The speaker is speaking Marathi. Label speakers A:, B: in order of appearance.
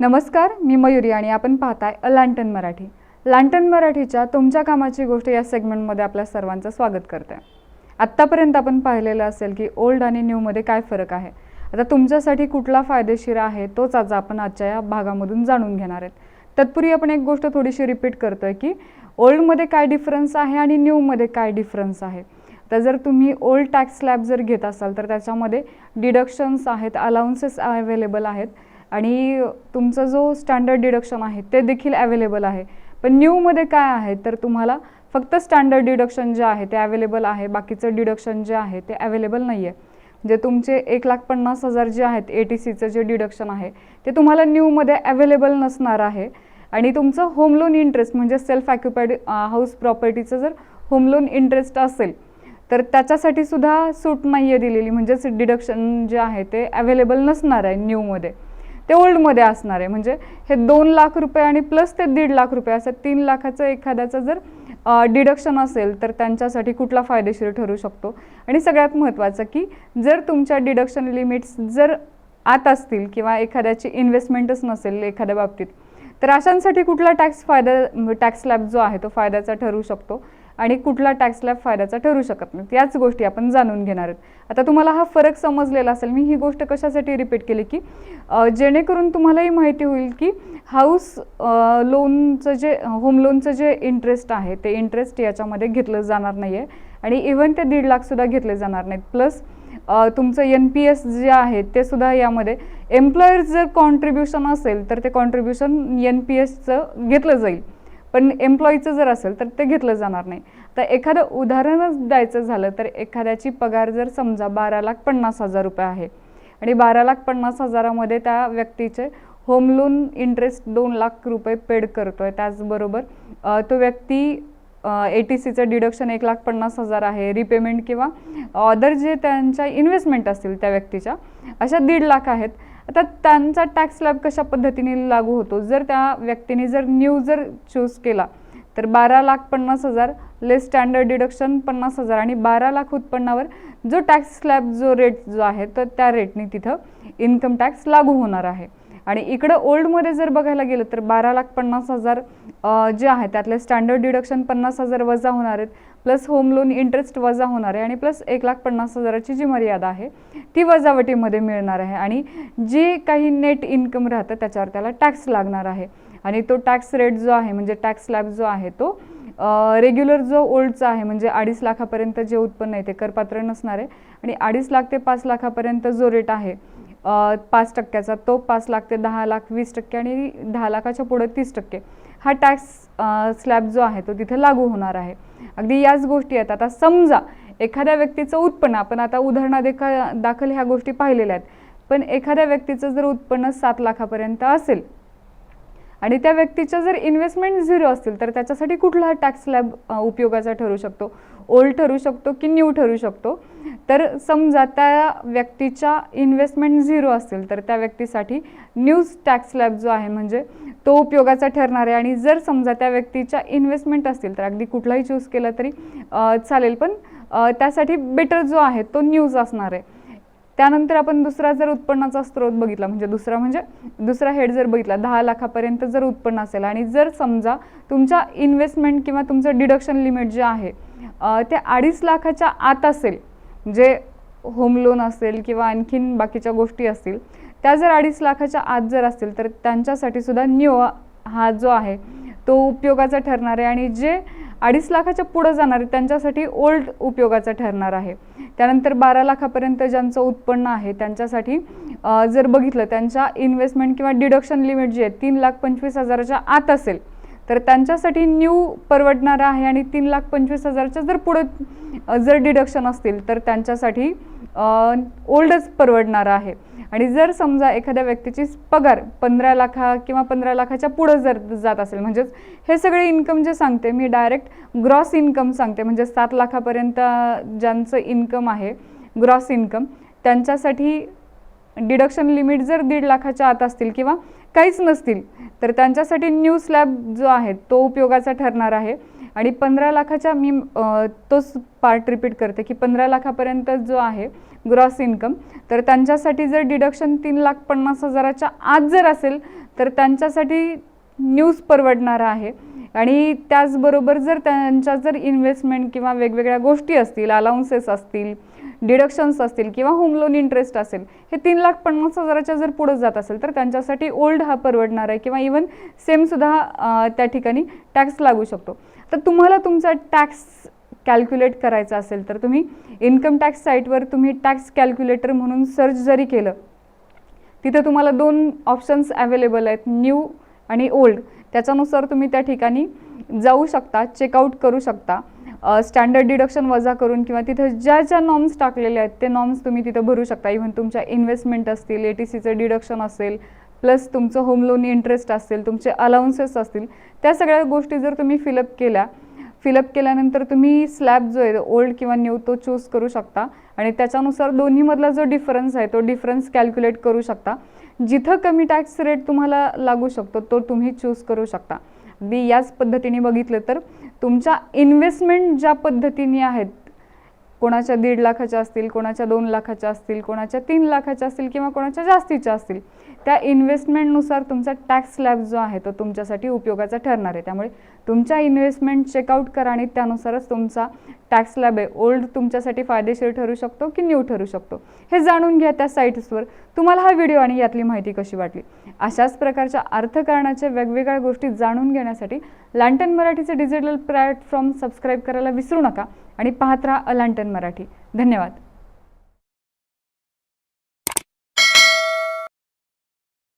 A: नमस्कार मी मयुरी आणि आपण पाहताय अ लांटन मराठी. लांटन मराठीच्या तुमच्या कामाची गोष्ट या सेगमेंटमध्ये आपल्या सर्वांचं स्वागत करते आत्तापर्यंत आपण पाहिलेलं असेल की ओल्ड आणि न्यूमध्ये काय फरक आहे. आता तुमच्यासाठी कुठला फायदेशीर आहे तोच आज आपण आजच्या या भागामधून जाणून घेणार आहेत. तत्पूर्वी आपण एक गोष्ट थोडीशी रिपीट करतोय की ओल्डमध्ये काय डिफरन्स आहे आणि न्यूमध्ये काय डिफरन्स आहे. तर जर तुम्ही ओल्ड टॅक्स स्लॅब जर घेत असाल तर त्याच्यामध्ये डिडक्शन्स आहेत अलाउन्सेस अवेलेबल आहेत. आणि तुमचा जो स्टँडर्ड डिडक्शन आहे ते देखील अवेलेबल आहे. पण न्यूमध्ये काय आहे तर तुम्हाला फक्त स्टँडर्ड डिडक्शन जे आहे ते अवेलेबल आहे. बाकीचं डिडक्शन जे आहे ते अवेलेबल नाही आहे जे तुमचे एक लाख पन्नास हजार जे आहेत ए टी सीचं जे डिडक्शन आहे ते तुम्हाला न्यूमध्ये अवेलेबल नसणार आहे. आणि तुमचं होम लोन इंटरेस्ट म्हणजे सेल्फ ॲक्युपाईड हाऊस प्रॉपर्टीचं जर होम लोन इंटरेस्ट असेल तर त्याच्यासाठी सुद्धा सूट नाही आहे दिलेली. म्हणजेच डिडक्शन जे आहे ते अवेलेबल नसणार आहे न्यूमध्ये ते ओल्डमध्ये असणार आहे. म्हणजे हे दोन लाख रुपये आणि प्लस ते दीड लाख रुपये असं तीन लाखाचं एखाद्याचं जर डिडक्शन असेल तर त्यांच्यासाठी कुठला फायदेशीर ठरू शकतो? आणि सगळ्यात महत्त्वाचं की जर तुमच्या डिडक्शन लिमिट्स जर आत असतील किंवा एखाद्याची इन्व्हेस्टमेंटच नसेल एखाद्या बाबतीत तर अशांसाठी कुठला टॅक्स फायदा टॅक्स स्लॅब जो आहे तो फायद्याचा ठरू शकतो? आणि कुठला टॅक्स स्लॅब फायद्याचा ठरू शकत नाही? याच गोष्टी आपण जाणून घेणार आहोत. आता तुम्हाला हा फरक समजलेला असेल मी ही गोष्ट कशासाठी रिपीट केली की जेणेकरून तुम्हालाही माहिती होईल की हाऊस लोनचं जे होम लोनचं जे इंटरेस्ट आहे ते इंटरेस्ट याच्यामध्ये घेतलं जाणार नाही आहे आणि इव्हन ते दीड लाखसुद्धा घेतले जाणार नाहीत. प्लस तुमचं एन पी एस जे आहे ते सुद्धा यामध्ये. एम्प्लॉयर जर कॉन्ट्रीब्युशन असेल तर ते कॉन्ट्रीब्युशन एन पी एसचं घेतलं जाईल. पण एम्प्लॉईचं जर असेल तर ते घेतलं जाणार नाही. तर एखादं उदाहरणच द्यायचं झालं तर एखाद्याची पगार जर समजा बारा लाख पन्नास हजार रुपये आहे आणि बारा लाख पन्नास हजारामध्ये त्या व्यक्तीचे होम लोन इंटरेस्ट दोन लाख रुपये पेड करतो आहे त्याचबरोबर तो व्यक्ती ए टी सीचं डिडक्शन एक लाख पन्नास हजार आहे रिपेमेंट किंवा अदर जे त्यांच्या इन्व्हेस्टमेंट असतील त्या व्यक्तीच्या अशा दीड लाख आहेत. आता त्यांचा टॅक्स स्लॅब कशा पद्धतीने लागू होतो? जर त्या व्यक्तीने जर न्यू जर चूज केला तर बारा लाख पन्नास हजार लेस स्टँडर्ड डिडक्शन पन्नास हजार आणि बारा लाख उत्पन्नावर जो टॅक्स स्लॅब जो रेट जो आहे तर त्या रेटने तिथं इन्कम टॅक्स लागू होणार आहे. आणि इकडं ओल्डमध्ये जर बघायला गेलं तर बारा लाख पन्नास हजार जे आहे त्यातले स्टँडर्ड डिडक्शन पन्नास हजार वजा होणार आहेत प्लस होम लोन इंटरेस्ट वजा होणार आहे आणि प्लस एक लाख पन्नास हजाराची जी मर्यादा आहे ती वजावटीमध्ये मिळणार आहे. आणि जे काही नेट इन्कम राहतं त्याच्यावर त्याला टॅक्स लागणार आहे. आणि तो टॅक्स रेट जो आहे म्हणजे टॅक्स स्लॅब जो आहे तो रेग्युलर जो ओल्डचा आहे म्हणजे अडीच लाखापर्यंत जे उत्पन्न आहे ते करपात्र नसणार आहे. आणि अडीच लाख ते पाच लाखापर्यंत जो रेट आहे पाच टक्क्याचा. तो पाच लाख ते दहा लाख वीस टक्के आणि दहा लाखाच्या पुढे तीस टक्के. हा टॅक्स स्लॅब जो आहे तो तिथे लागू होणार आहे. अगदी याच गोष्टी आहेत. आता समजा एखाद्या व्यक्तीचं उत्पन्न आपण आता उदाहरणा देखा दाखल ह्या गोष्टी पाहिलेल्या आहेत. पण एखाद्या व्यक्तीचं जर उत्पन्न सात लाखापर्यंत असेल आणि त्या व्यक्तीच्या जर इन्व्हेस्टमेंट झिरो असतील तर त्याच्यासाठी कुठला टॅक्स स्लॅब उपयोगाचा ठरू शकतो? ओल्ड ठरू शकतो की न्यू ठरू शकतो. तर समजा त्या व्यक्तीच्या इन्व्हेस्टमेंट झिरो असतील तर त्या व्यक्तीसाठी न्यूज टॅक्स स्लॅब जो आहे म्हणजे तो उपयोगाचा ठरणार आहे. आणि जर समजा त्या व्यक्तीच्या इन्व्हेस्टमेंट असतील तर अगदी कुठलाही चूज केला तरी चालेल. पण त्यासाठी बेटर जो आहे तो न्यूज असणार आहे. त्यानंतर आपण दुसरा जर उत्पन्नाचा स्रोत बघितला म्हणजे दुसरा म्हणजे दुसरा हेड जर बघितला दहा लाखापर्यंत जर उत्पन्न असेल. आणि जर समजा तुमच्या इन्व्हेस्टमेंट किंवा तुमचं डिडक्शन लिमिट जे आहे ते अडीच लाखाच्या आत असेल. जे होम लोन असेल किंवा आणखीन बाकीच्या गोष्टी असतील त्या जर अडीच लाखाच्या आत जर असतील तर त्यांच्यासाठी सुद्धा न्यू हा जो आहे तो उपयोगाचा ठरणार आहे. आणि जे अडीच लाखाच्या पुढं जाणार आहे त्यांच्यासाठी ओल्ड उपयोगाचा ठरणार आहे. त्यानंतर बारा लाखापर्यंत ज्यांचं उत्पन्न आहे त्यांच्यासाठी जर बघितलं त्यांच्या इन्व्हेस्टमेंट किंवा डिडक्शन लिमिट जी आहे तीन लाख पंचवीस हजाराच्या आत असेल तर त्यांच्यासाठी न्यू परवडणारं आहे आणि तीन लाख पंचवीस हजारच्या जर पुढं जर डिडक्शन असतील तर त्यांच्यासाठी ओल्डच परवडणारं आहे. आणि जर समजा एखाद्या व्यक्तीची पगार पंधरा लाखा किंवा पंधरा लाखाच्या पुढं जर जात असेल म्हणजेच हे सगळे इन्कम जे सांगते मी डायरेक्ट ग्रॉस इन्कम सांगते म्हणजे सात लाखापर्यंत ज्यांचं इन्कम आहे ग्रॉस इन्कम त्यांच्यासाठी डिडक्शन लिमिट जर दीड लाखाच्या आत असतील किंवा काहीच नसतील. तर त्यांच्यासाठी न्यू स्लॅब जो आहे तो उपयोगाचा ठरणार आहे. आणि पंधरा लाखाच्या मी तोच पार्ट रिपीट करते की पंधरा लाखापर्यंत जो आहे ग्रॉस इन्कम तर त्यांच्यासाठी जर डिडक्शन तीन लाख पन्नास हजाराच्या आत जर असेल तर त्यांच्यासाठी न्यूज परवडणारा आहे. आणि त्याचबरोबर जर त्यांच्या जर इन्व्हेस्टमेंट किंवा वेगवेगळ्या गोष्टी असतील अलाउन्सेस असतील डिडक्शन्स असतील किंवा होम लोन इंटरेस्ट असेल हे तीन लाख पन्नास हजाराच्या जर पुढे जात असेल तर त्यांच्यासाठी ओल्ड हा परवडणार आहे किंवा इवन सेमसुद्धा त्या ठिकाणी टॅक्स लागू शकतो. तर तुम्हाला तुमचा टॅक्स कॅल्क्युलेट करायचा असेल तर तुम्ही इन्कम टॅक्स साईटवर तुम्ही टॅक्स कॅल्क्युलेटर म्हणून सर्च जरी केलं तिथे तुम्हाला दोन ऑप्शन्स अवेलेबल आहेत न्यू आणि ओल्ड त्याच्यानुसार तुम्ही त्या ठिकाणी जाऊ शकता चेकआउट करू शकता. स्टँडर्ड डिडक्शन वजा करून किंवा तिथं ज्या ज्या नॉर्म्स टाकलेले आहेत ते नॉर्म्स तुम्ही तिथं भरू शकता. इव्हन तुमच्या इन्व्हेस्टमेंट असतील ए टी सीचं डिडक्शन असेल प्लस तुमचं होम लोन इंटरेस्ट असेल तुमचे अलाउन्सेस असतील त्या सगळ्या गोष्टी जर तुम्ही फिलअप केल्या फिलअप केल्यानंतर तुम्ही स्लॅब जो आहे ओल्ड किंवा न्यू तो चूज करू शकता. आणि त्याच्यानुसार दोन्हीमधला जो डिफरन्स आहे तो डिफरन्स कॅल्क्युलेट करू शकता. जिथं कमी टॅक्स रेट तुम्हाला लागू शकतो तो तुम्ही चूज करू शकता. अगदी याच पद्धतीने बघितलं तर तुमच्या इन्व्हेस्टमेंट ज्या पद्धतीने आहेत कोणाच्या दीड लाखाच्या असतील कोणाच्या दोन लाखाच्या असतील कोणाच्या तीन लाखाच्या असतील किंवा कोणाच्या जास्तीच्या असतील त्या इन्व्हेस्टमेंटनुसार तुमचा टॅक्स स्लॅब जो आहे तो तुमच्यासाठी उपयोगाचा ठरणार आहे. त्यामुळे तुमच्या इन्व्हेस्टमेंट चेकआउट करा आणि त्यानुसारच तुमचा टॅक्स स्लॅब आहे. ओल्ड तुमच्यासाठी फायदेशीर ठरू शकतो की न्यू ठरू शकतो? हे जाणून घ्या त्या साईट्सवर तुम्हाला हा व्हिडिओ आणि यातली माहिती कशी वाटली? अशाच प्रकारच्या अर्थकारणाच्या वेगवेगळ्या गोष्टी जाणून घेण्यासाठी लँटन मराठीचे डिजिटल प्लॅटफॉर्म सबस्क्राईब करायला विसरू नका आणि पाहत राहा लँटन मराठी. धन्यवाद.